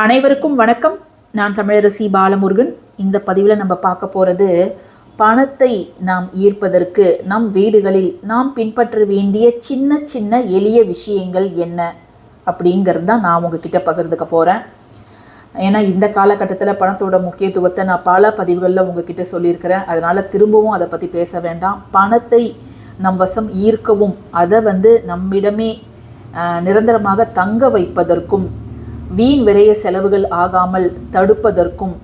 அனைவருக்கும் வணக்கம். நான் தமிழரசி பாலமுருகன். இந்த பதிவில் நம்ம பார்க்க போகிறது பணத்தை நாம் ஈர்ப்பதற்கு நம் வீடுகளில் நாம் பின்பற்ற வேண்டிய சின்ன சின்ன எளிய விஷயங்கள் என்ன அப்படிங்கிறது தான் நான் உங்ககிட்ட பகிர்ந்துக்க போகிறேன் ஏன்னா இந்த காலகட்டத்தில் பணத்தோட முக்கியத்துவத்தை நான் பல பதிவுகளில் உங்ககிட்ட சொல்லியிருக்கிறேன். அதனால் திரும்பவும் அதை பற்றி பேச வேண்டாம். பணத்தை நம் வசம் ஈர்க்கவும் அதை வந்து நம்மிடமே நிரந்தரமாக தங்க வைப்பதற்கும் வீண் விரைய செலவுகள் ஆகாமல் தடுப்பதற்கும்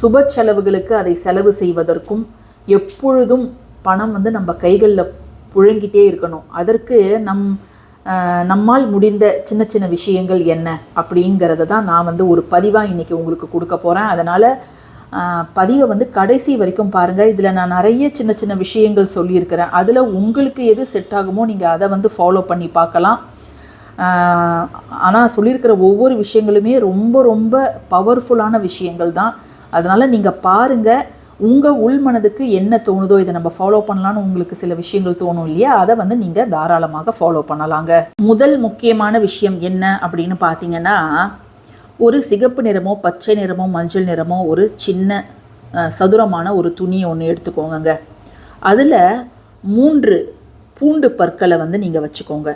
சுப செலவுகளுக்கு அதை செலவு செய்வதற்கும் எப்பொழுதும் பணம் வந்து நம்ம கைகளில் புழங்கிட்டே இருக்கணும். அதற்கு நம் நம்மால் முடிந்த சின்ன சின்ன விஷயங்கள் என்ன அப்படிங்கிறத தான் நான் வந்து ஒரு பதிவாக இன்றைக்கி உங்களுக்கு கொடுக்க போகிறேன் அதனால் பதிவை வந்து கடைசி வரைக்கும் பாருங்கள் இதில் நான் நிறைய சின்ன சின்ன விஷயங்கள் சொல்லியிருக்கிறேன். அதில் உங்களுக்கு எது செட் ஆகுமோ நீங்கள் அதை வந்து ஃபாலோ பண்ணி பார்க்கலாம். ஆனால் சொல்லியிருக்கிற ஒவ்வொரு விஷயங்களுமே ரொம்ப ரொம்ப பவர்ஃபுல்லான விஷயங்கள் தான். அதனால் நீங்கள் பாருங்கள் உங்கள் உள் மனதுக்கு என்ன தோணுதோ இதை நம்ம ஃபாலோ பண்ணலான்னு உங்களுக்கு சில விஷயங்கள் தோணும் இல்லையா? அதை வந்து நீங்கள் தாராளமாக ஃபாலோ பண்ணலாங்க. முதல் முக்கியமான விஷயம் என்ன அப்படின்னு பார்த்தீங்கன்னா ஒரு சிகப்பு நிறமோ பச்சை நிறமோ மஞ்சள் நிறமோ ஒரு சின்ன சதுரமான ஒரு துணியை ஒன்று எடுத்துக்கோங்கங்க. அதில் மூன்று பூண்டு பற்களை வந்து நீங்கள் வச்சுக்கோங்க.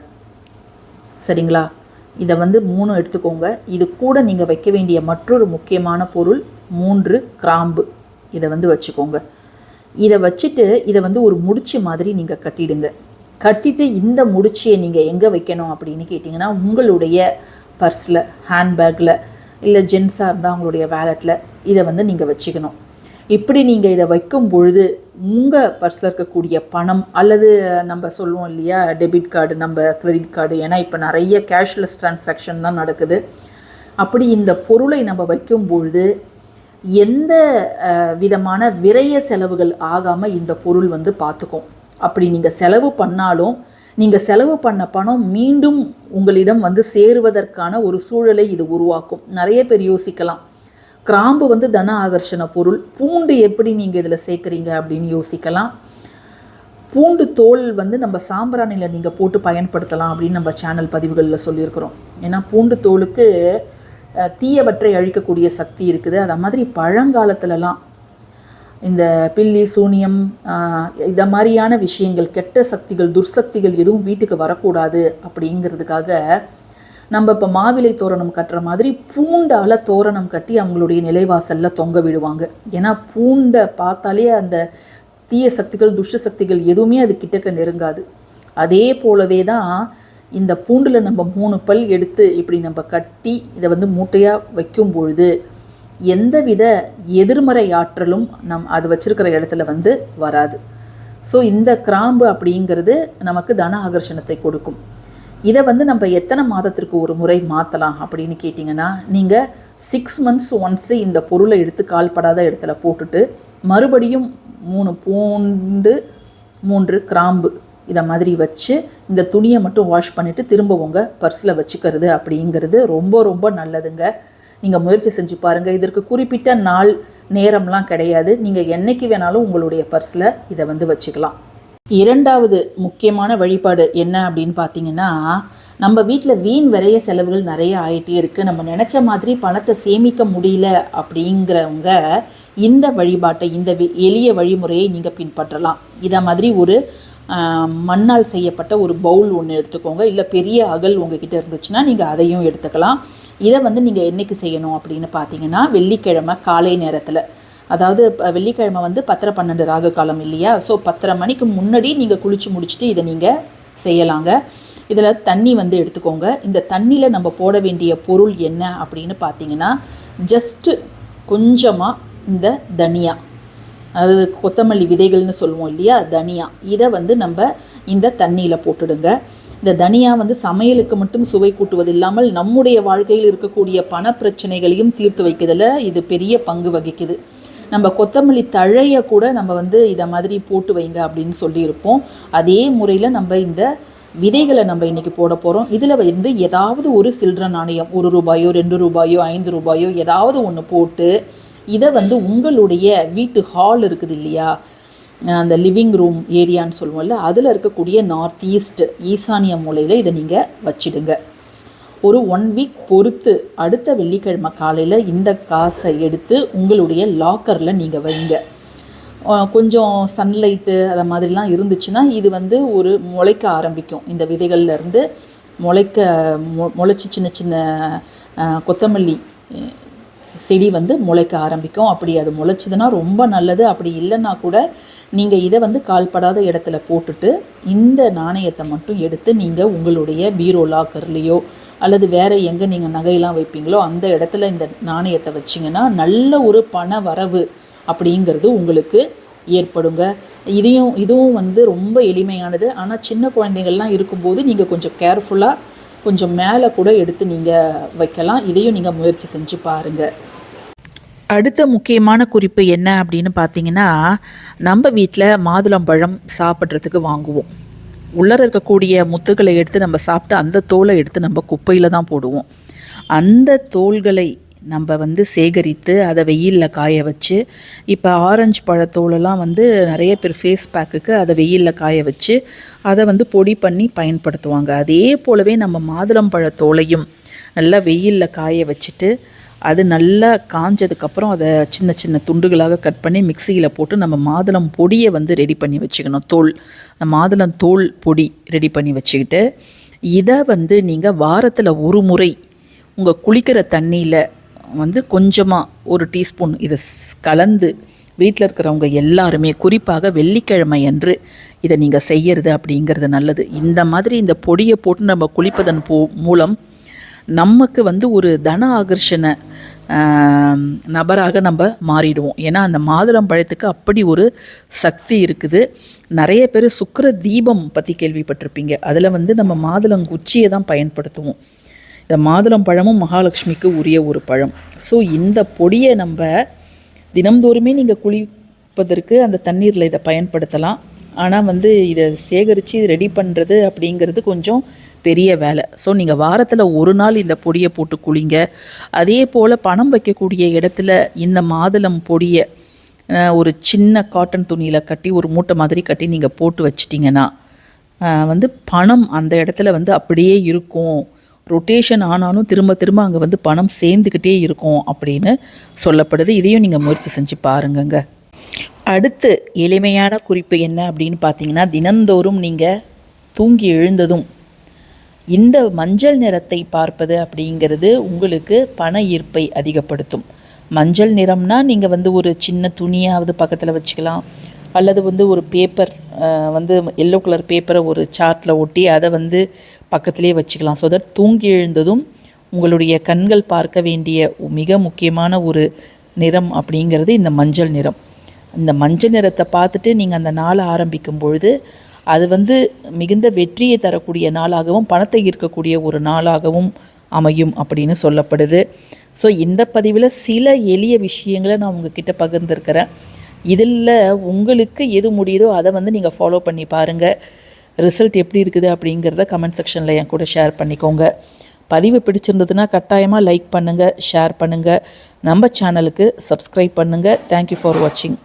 சரிங்களா? இதை வந்து மூணு எடுத்துக்கோங்க. இது கூட நீங்கள் வைக்க வேண்டிய மற்றொரு முக்கியமான பொருள் மூன்று கிராம்பு. இதை வந்து வச்சுக்கோங்க. இதை வச்சுட்டு இதை வந்து ஒரு முடிச்சு மாதிரி நீங்கள் கட்டிடுங்க. கட்டிட்டு இந்த முடிச்சியை நீங்கள் எங்கே வைக்கணும் அப்படின்னு கேட்டிங்கன்னா உங்களுடைய பர்ஸில் ஹேண்ட்பேக்கில் இல்லை ஜென்ஸாக இருந்தால் அவங்களுடைய வேலெட்டில் இதை வந்து நீங்கள் வச்சுக்கணும். இப்படி நீங்கள் இதை வைக்கும் பொழுது உங்கள் பர்ஸில் இருக்கக்கூடிய பணம் அல்லது நம்ம சொல்லுவோம் இல்லையா டெபிட் கார்டு நம்ம கிரெடிட் கார்டு ஏன்னா இப்போ நிறைய கேஷ்லெஸ் டிரான்சாக்ஷன் தான் நடக்குது. அப்படி இந்த பொருளை நம்ம வைக்கும் பொழுது எந்த விதமான விரைய செலவுகள் ஆகாமல் இந்த பொருள் வந்து பார்த்துக்கும் அப்படி நீங்கள் செலவு பண்ணாலும் நீங்கள் செலவு பண்ண பணம் மீண்டும் உங்களிடம் வந்து சேருவதற்கான ஒரு சூழலை இது உருவாக்கும். நிறைய பேர் யோசிக்கலாம். கிராம்பு வந்து தன ஆகர்ஷண பொருள். பூண்டு எப்படி நீங்கள் இதில் சேர்க்குறீங்க அப்படின்னு யோசிக்கலாம். பூண்டு தோல் வந்து நம்ம சாம்பிராணியில் நீங்கள் போட்டு பயன்படுத்தலாம் அப்படின்னு நம்ம சேனல் பதிவுகளில் சொல்லியிருக்கிறோம். ஏன்னா பூண்டு தோலுக்கு தீயவற்றை அழிக்கக்கூடிய சக்தி இருக்குது. அது மாதிரி பழங்காலத்துலலாம் இந்த பில்லி சூனியம் இதை இத மாதிரியான விஷயங்கள் கெட்ட சக்திகள் துர்சக்திகள் எதுவும் வீட்டுக்கு வரக்கூடாது அப்படிங்கிறதுக்காக நம்ம இப்போ மாவிலை தோரணம் கட்டுற மாதிரி பூண்டால தோரணம் கட்டி அவங்களுடைய நிலைவாசல்ல தொங்க விடுவாங்க. ஏன்னா பூண்டை பார்த்தாலே அந்த தீய சக்திகள் துஷ்ட சக்திகள் எதுவுமே அது கிட்டக்க நெருங்காது. அதே போலவே தான் இந்த பூண்டில் நம்ம மூணு பல் எடுத்து இப்படி நம்ம கட்டி இதை வந்து மூட்டையாக வைக்கும் பொழுது எந்தவித எதிர்மறை ஆற்றலும் நம் அது வச்சிருக்கிற இடத்துல வந்து வராது. ஸோ இந்த கிராம்பு அப்படிங்கிறது நமக்கு தன ஆகர்ஷணத்தை கொடுக்கும். இதை வந்து நம்ம எத்தனை மாதத்திற்கு ஒரு முறை மாற்றலாம் அப்படின்னு கேட்டிங்கன்னா நீங்கள் சிக்ஸ் மந்த்ஸ் ஒன்ஸு இந்த பொருளை எடுத்து கால்படாத இடத்துல போட்டுட்டு மறுபடியும் மூணு பூண்டு மூன்று கிராம்பு இதை மாதிரி வச்சு இந்த துணியை மட்டும் வாஷ் பண்ணிவிட்டு திரும்ப உங்கள் பர்ஸில் வச்சுக்கிறது அப்படிங்கிறது ரொம்ப ரொம்ப நல்லதுங்க. நீங்கள் முயற்சி செஞ்சு பாருங்கள் இதற்கு குறிப்பிட்ட நாள் நேரம்லாம் கிடையாது. நீங்கள் என்றைக்கு வேணாலும் உங்களுடைய பர்ஸில் இதை வந்து வச்சுக்கலாம். இரண்டாவது முக்கியமான வழிபாடு என்ன அப்படின்னு பார்த்தீங்கன்னா நம்ம வீட்டில் வீண் விரைய செலவுகள் நிறைய ஆகிட்டே இருக்குது நம்ம நினச்ச மாதிரி பணத்தை சேமிக்க முடியல அப்படிங்கிறவங்க இந்த வழிபாட்டை இந்த எளிய வழிமுறையை நீங்கள் பின்பற்றலாம். இதை மாதிரி ஒரு மண்ணால் செய்யப்பட்ட ஒரு பவுல் ஒன்று எடுத்துக்கோங்க. இல்லை பெரிய அகல் உங்ககிட்ட இருந்துச்சுன்னா நீங்கள் அதையும் எடுத்துக்கலாம். இதை வந்து நீங்கள் என்னைக்கு செய்யணும் அப்படின்னு பார்த்தீங்கன்னா வெள்ளிக்கிழமை காலை நேரத்தில். அதாவது வெள்ளிக்கிழமை வந்து பத்தரை பன்னெண்டு ராகு காலம் இல்லையா? ஸோ பத்தரை மணிக்கு முன்னாடி நீங்கள் குளிச்சு முடிச்சுட்டு இதை நீங்கள் செய்யலாங்க. இதில் தண்ணி வந்து எடுத்துக்கோங்க. இந்த தண்ணியில் நம்ம போட வேண்டிய பொருள் என்ன அப்படின்னு பார்த்தீங்கன்னா ஜஸ்ட்டு கொஞ்சமாக இந்த தனியா. அதாவது கொத்தமல்லி விதைகள்னு சொல்லுவோம் இல்லையா? தனியா. இதை வந்து நம்ம இந்த தண்ணியில் போட்டுடுங்க. இந்த தனியா வந்து சமையலுக்கு மட்டும் சுவை கூட்டுவது இல்லாமல் நம்முடைய வாழ்க்கையில் இருக்கக்கூடிய பண பிரச்சனைகளையும் தீர்த்து வைக்கிறதுல இது பெரிய பங்கு வகிக்குது. நம்ம கொத்தமல்லி தழையை கூட நம்ம வந்து இதை மாதிரி போட்டு வைங்க அப்படின்னு சொல்லியிருப்போம். அதே முறையில் நம்ம இந்த விதைகளை நம்ம இன்றைக்கி போட போகிறோம் இதில் வந்து ஏதாவது ஒரு சில்லற நாணயம் ஒரு ரூபாயோ ரெண்டு ரூபாயோ ஐந்து ரூபாயோ ஏதாவது ஒன்று போட்டு இதை வந்து உங்களுடைய வீட்டு ஹால் இருக்குது இல்லையா? அந்த லிவிங் ரூம் ஏரியான்னு சொல்லுவோம்ல அதில் இருக்கக்கூடிய நார்த் ஈஸ்ட் ஈசானிய மூலையில் இதை நீங்கள் வச்சிடுங்க. ஒரு ஒன் வீக் பொறுத்து அடுத்த வெள்ளிக்கிழமை காலையில் இந்த காசை எடுத்து உங்களுடைய லாக்கரில் நீங்கள் வைங்க. கொஞ்சம் சன்லைட்டு அதை மாதிரிலாம் இருந்துச்சுன்னா இது வந்து ஒரு முளைக்க ஆரம்பிக்கும். இந்த விதைகள்லேருந்து முளைக்க மொ முளைச்சி சின்ன சின்ன கொத்தமல்லி செடி வந்து முளைக்க ஆரம்பிக்கும். அப்படி அது முளைச்சதுன்னா ரொம்ப நல்லது. அப்படி இல்லைன்னா கூட நீங்கள் இதை வந்து கால்படாத இடத்துல போட்டுட்டு இந்த நாணயத்தை மட்டும் எடுத்து நீங்கள் உங்களுடைய பீரோ லாக்கர்லேயோ அல்லது வேறு எங்கே நீங்கள் நகையெல்லாம் வைப்பீங்களோ அந்த இடத்துல இந்த நாணயத்தை வச்சிங்கன்னா நல்ல ஒரு பண வரவு அப்படிங்கிறது உங்களுக்கு ஏற்படுங்க. இதையும் இதுவும் வந்து ரொம்ப எளிமையானது. ஆனால் சின்ன குழந்தைகள்லாம் இருக்கும்போது நீங்கள் கொஞ்சம் கேர்ஃபுல்லாக கொஞ்சம் மேலே கூட எடுத்து நீங்கள் வைக்கலாம். இதையும் நீங்கள் முயற்சி செஞ்சு பாருங்கள் அடுத்த முக்கியமான குறிப்பு என்ன அப்படின்னு பார்த்தீங்கன்னா நம்ம வீட்டில் மாதுளம்பழம் சாப்பிட்றதுக்கு வாங்குவோம். உள்ளர இருக்கக்கூடிய முத்துக்களை எடுத்து நம்ம சாப்பிட்டு அந்த தோலை எடுத்து நம்ம குப்பையில் தான் போடுவோம். அந்த தோல்களை நம்ம வந்து சேகரித்து அதை வெயிலில் காய வச்சு இப்போ ஆரஞ்சு பழத்தோலெல்லாம் வந்து நிறைய பேர் ஃபேஸ் பேக்குக்கு அதை வெயிலில் காய வச்சு அதை வந்து பொடி பண்ணி பயன்படுத்துவாங்க. அதே போலவே நம்ம மாதுளம்பழத்தோலையும் நல்லா வெயிலில் காய வச்சுட்டு அது நல்லா காஞ்சதுக்கப்புறம் அதை சின்ன சின்ன துண்டுகளாக கட் பண்ணி மிக்சியில் போட்டு நம்ம மாதுளம் பொடியை வந்து ரெடி பண்ணி வச்சுக்கணும். தோல் அந்த மாதுளம் தோல் பொடி ரெடி பண்ணி வச்சுக்கிட்டு இதை வந்து நீங்கள் வாரத்தில் ஒரு முறை உங்கள் குளிக்கிற தண்ணியில் வந்து கொஞ்சமாக ஒரு டீஸ்பூன் இதை ஸ்- கலந்து வீட்டில் இருக்கிறவங்க எல்லாருமே குறிப்பாக வெள்ளிக்கிழமை அன்று இதை நீங்கள் செய்யறது அப்படிங்கிறது நல்லது. இந்த மாதிரி இந்த பொடியை போட்டு நம்ம குளிப்பதன் போ மூலம் நமக்கு வந்து ஒரு தன ஆகர்ஷண நபராக நம்ம மாறிடுவோம். ஏன்னா அந்த மாதுளம் பழத்துக்கு அப்படி ஒரு சக்தி இருக்குது. நிறைய பேர் சுக்கர தீபம் பற்றி கேள்விப்பட்டிருப்பீங்க. அதில் வந்து நம்ம மாதுளங்குச்சியை தான் பயன்படுத்துவோம். இந்த மாதுளம் பழமும் மகாலட்சுமிக்கு உரிய ஒரு பழம். ஸோ இந்த பொடியை நம்ம தினம்தோறுமே நீங்கள் குளிப்பதற்கு அந்த தண்ணீரில் இதை பயன்படுத்தலாம். ஆனால் வந்து இதை சேகரித்து ரெடி பண்ணுறது அப்படிங்கிறது கொஞ்சம் பெரிய வேலை. ஸோ நீங்கள் வாரத்தில் ஒரு நாள் இந்த பொடியை போட்டு குளிங்க. அதே போல் பணம் வைக்கக்கூடிய இடத்துல இந்த மாதுளம் பொடியை ஒரு சின்ன காட்டன் துணியில் கட்டி ஒரு மூட்டை மாதிரி கட்டி நீங்கள் போட்டு வச்சிட்டிங்கன்னா வந்து பணம் அந்த இடத்துல வந்து அப்படியே இருக்கும். ரொட்டேஷன் ஆனாலும் திரும்ப திரும்ப அங்கே வந்து பணம் சேர்ந்துக்கிட்டே இருக்கும் அப்படின்னு சொல்லப்படுது. இதையும் நீங்கள் முயற்சி செஞ்சு பாருங்கங்க. அடுத்து எளிமையான குறிப்பு என்ன அப்படின்னு பார்த்தீங்கன்னா தினந்தோறும் நீங்கள் தூங்கி எழுந்ததும் இந்த மஞ்சள் நிறத்தை பார்ப்பது அப்படிங்கிறது உங்களுக்கு பண ஈர்ப்பை அதிகப்படுத்தும். மஞ்சள் நிறம்னா நீங்கள் வந்து ஒரு சின்ன துணியாவது பக்கத்தில் வச்சுக்கலாம். அல்லது வந்து ஒரு பேப்பர் வந்து எல்லோ கலர் பேப்பரை ஒரு சார்ட்டில் ஒட்டி அதை வந்து பக்கத்திலே வச்சுக்கலாம். ஸோ தட் தூங்கி எழுந்ததும் உங்களுடைய கண்கள் பார்க்க வேண்டிய மிக முக்கியமான ஒரு நிறம் அப்படிங்கிறது இந்த மஞ்சள் நிறம். இந்த மஞ்சள் நிறத்தை பார்த்துட்டு நீங்கள் அந்த நாளை ஆரம்பிக்கும் பொழுது அது வந்து மிகுந்த வெற்றியை தரக்கூடிய நாளாகவும் பணத்தை ஈர்க்கக்கூடிய ஒரு நாளாகவும் அமையும் அப்படின்னு சொல்லப்படுது. ஸோ இந்த பதிவில் சில எளிய விஷயங்களை நான் உங்ககிட்ட பகிர்ந்துருக்கிறேன். இதில் உங்களுக்கு எது முடியுதோ அதை வந்து நீங்கள் ஃபாலோ பண்ணி பாருங்கள் ரிசல்ட் எப்படி இருக்குது அப்படிங்கிறத கமெண்ட் செக்ஷனில் என் கூட ஷேர் பண்ணிக்கோங்க. பதிவு பிடிச்சிருந்ததுன்னா கட்டாயமாக லைக் பண்ணுங்கள் ஷேர் பண்ணுங்கள் நம்ம சேனலுக்கு சப்ஸ்கிரைப் பண்ணுங்கள் தேங்க்யூ ஃபார் வாட்சிங்